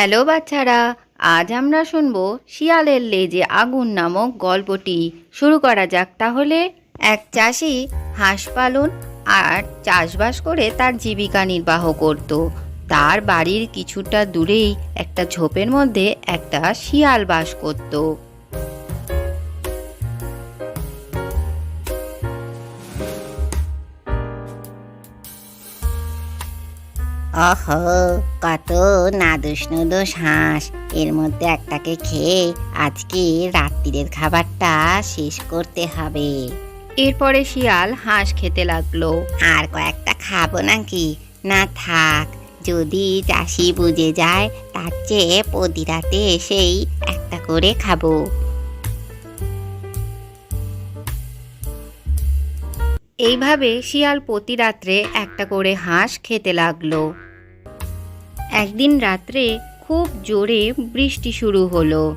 Hello বাচ্চারা, আজ আমরা শুনব শিয়ালের লেজে আগুন নামক গল্পটি। শুরু করা যাক তাহলে। এক চাষি হাঁস পালন আর চাষবাস করে তার জীবিকা নির্বাহ করত। তার বাড়ির কিছুটা দূরেই একটা ঝোপের মধ্যে একটা শিয়াল বাস করত। অহ কত নাদুস নুদুস হাঁস। এর মধ্যে একটাকে খেয়ে আজকে রাত্রিরের খাবারটা শেষ করতে হবে। এরপরে শিয়াল হাঁস খেতে লাগল। আর কয়েকটা খাব নাকি? না থাক যদি চাষি বুঝে যায় তার চেয়ে প্রতি রাতে এসেই একটা করে খাব। এইভাবে শিয়াল প্রতি রাত্রে একটা করে হাঁস খেতে লাগল। একদিন রাত্রে খুব জোরে বৃষ্টি শুরু হলো।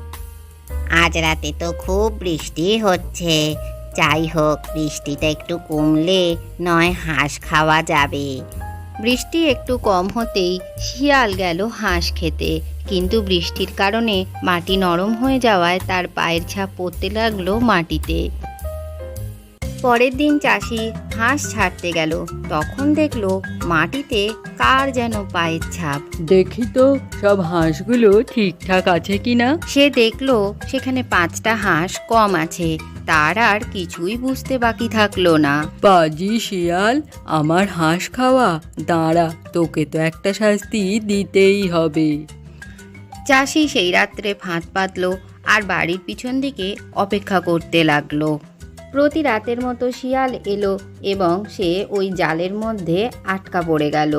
আজ রাতে তো খুব বৃষ্টি হচ্ছে। যাই হোক বৃষ্টিটা একটু কমলে নয়, হাঁস খাওয়া যাবে। বৃষ্টি একটু কম হতেই শিয়াল গেল হাঁস খেতে। কিন্তু বৃষ্টির কারণে মাটি নরম হয়ে যাওয়ায় তার পায়ের ছাপ পড়তে লাগল মাটিতে। পরের দিন চাষি হাঁস ছাড়তে গেল। তখন দেখল মাটিতে কার যেন পায়ের ছাপ? দেখি তো সব হাঁসগুলো ঠিকঠাক আছে কিনা? সে দেখল সেখানে পাঁচটা হাঁস কম আছে তার আর কিছুই বুঝতে বাকি থাকল না। পাজি শিয়াল আমার হাঁস খাওয়া দাঁড়া তোকে তো একটা শাস্তি দিতেই হবে। চাষি সেই রাত্রে ফাঁদ পাতলো আর বাড়ির পিছন দিকে অপেক্ষা করতে লাগল। প্রতি রাতের মতো শিয়াল এলো এবং সে ওই জালের মধ্যে আটকা পড়ে গেল।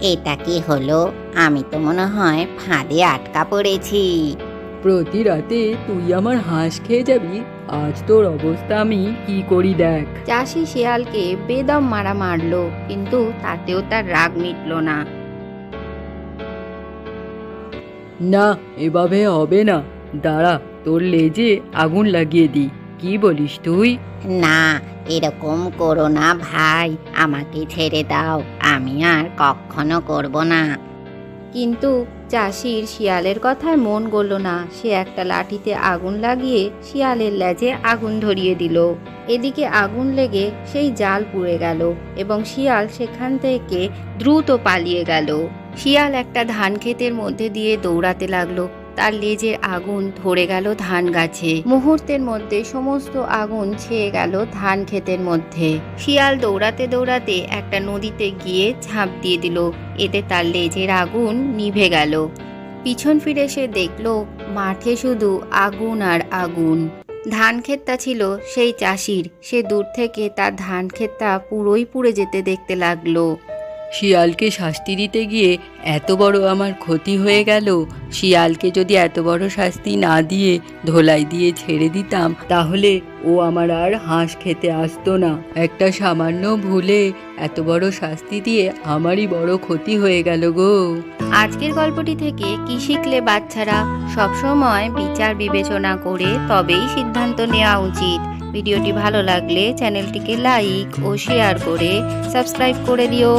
এটা কি হলো? আমি তো মনে হয় ফাঁদে আটকা পড়েছি। প্রতি রাতে তুই আমার হাঁস খেয়ে যাবি। আজ তোর অবস্থা আমি কি করি দেখ। চাষি শিয়ালকে বেদম মারা মারলো কিন্তু তাতেও তার রাগ মিটল না। না এভাবে হবে না। দাঁড়া তোর লেজে আগুন লাগিয়ে দি কি বলিস তুই? না এরকম করো না ভাই আমাকে ছেড়ে দাও আমি আর কখনো করব না। কিন্তু চাষির শিয়ালের কথায় মন গড়ল না সে একটা লাঠিতে আগুন লাগিয়ে শিয়ালের লেজে আগুন ধরিয়ে দিল। এদিকে আগুন লেগে সেই জাল পুড়ে গেল এবং শিয়াল সেখান থেকে দ্রুত পালিয়ে গেল। শিয়াল একটা ধান ক্ষেতের মধ্যে দিয়ে দৌড়াতে লাগল। তার লেজের আগুন ধরে গেল ধান গাছে। মুহূর্তের মধ্যে সমস্ত আগুন ছেয়ে গেল ধান ক্ষেতের মধ্যে। শিয়াল দৌড়াতে দৌড়াতে একটা নদীতে গিয়ে ঝাঁপ দিয়ে দিল। এতে তার লেজের আগুন নিভে গেল। পিছন ফিরে সে দেখল, মাঠে শুধু আগুন আর আগুন। ধান ক্ষেতটা ছিল সেই চাষির। সে দূর থেকে তার ধান ক্ষেতটা পুরোই পুড়ে যেতে দেখতে লাগল। শিয়ালকে শাস্তি দিতে গিয়ে এত বড় আমার ক্ষতি হয়ে গেল। শিয়ালকে যদি এত বড় শাস্তি না দিয়ে ধোলাই দিয়ে ছেড়ে দিতাম, তাহলে ও আমার আর হাঁস খেতে আসতো না। একটা সামান্য ভুলে এত বড় শাস্তি দিয়ে আমারই বড় ক্ষতি হয়ে গেল গো। আজকের গল্পটি থেকে কি শিখলে বাচ্চারা? সবসময় বিচার বিবেচনা করে তবেই সিদ্ধান্ত নেওয়া উচিত। ভিডিওটি ভালো লাগলে চ্যানেলটিকে লাইক ও শেয়ার করে সাবস্ক্রাইব করে দিও।